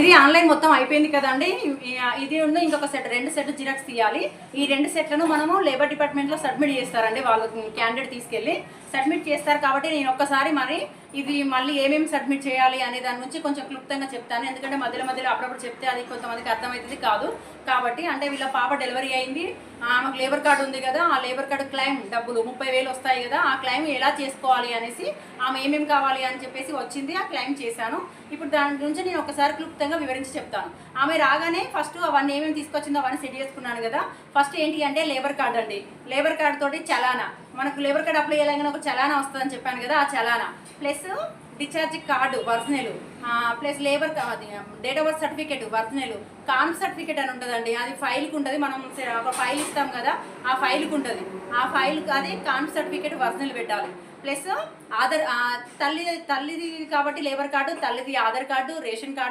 ఇది ఆన్లైన్ మొత్తం అయిపోయింది కదండి. ఇది ఉన్న ఇంకొక సెట్ రెండు సెట్ జిరాక్స్ తీయాలి. ఈ రెండు సెట్లను మనము లేబర్ డిపార్ట్మెంట్లో సబ్మిట్ చేస్తారండి వాళ్ళు క్యాండిడేట్ తీసుకెళ్ళి. సబ్మిట్ చేస్తారు కాబట్టి నేను ఒక్కసారి మరి ఇది మళ్ళీ ఏమేమి సబ్మిట్ చేయాలి అనే దాని గురించి కొంచెం క్లుప్తంగా చెప్తాను. ఎందుకంటే మధ్యలో మధ్యలో అప్పుడప్పుడు చెప్తే అది కొంతమందికి అర్థమవుతుంది కాదు. కాబట్టి అంటే వీళ్ళ పాప డెలివరీ అయింది. ఆమెకు లేబర్ కార్డు ఉంది కదా ఆ లేబర్ కార్డు క్లైమ్ డబ్బులు ముప్పై వేలు వస్తాయి కదా ఆ క్లైమ్ ఎలా చేసుకోవాలి అనేసి ఆమె ఏమేమి కావాలి అని చెప్పేసి వచ్చింది ఆ క్లైమ్ చేశాను. ఇప్పుడు దాని గురించి నేను ఒకసారి క్లుప్తంగా వివరించి చెప్తాను. ఆమె రాగానే ఫస్ట్ అవన్నీ ఏమేమి తీసుకొచ్చిందో అవన్నీ సెట్ చేసుకున్నాను కదా. ఫస్ట్ ఏంటి అంటే లేబర్ కార్డ్ అండి. లేబర్ కార్డ్ తోటి చలానా. మనకు లేబర్ కార్డ్ అప్లై చేయాలని ఒక చలానా వస్తుందని చెప్పాను కదా ఆ చలానా. Plus discharge card వర్జనలు plus labour date of birth certificate వర్జనలు కాన్ సర్టిఫికేట్ అని ఉంటుందండి. అది ఫైల్కి ఉంటుంది. మనం ఒక ఫైల్ ఇస్తాం కదా ఆ ఫైల్కి ఉంటుంది. ఆ ఫైల్ అది కాన్ సర్టిఫికేట్ వర్జనలు పెట్టాలి. ప్లస్ ఆధార్ తల్లి తల్లిది కాబట్టి లేబర్ కార్డు తల్లిది ఆధార్ కార్డు రేషన్ కార్డు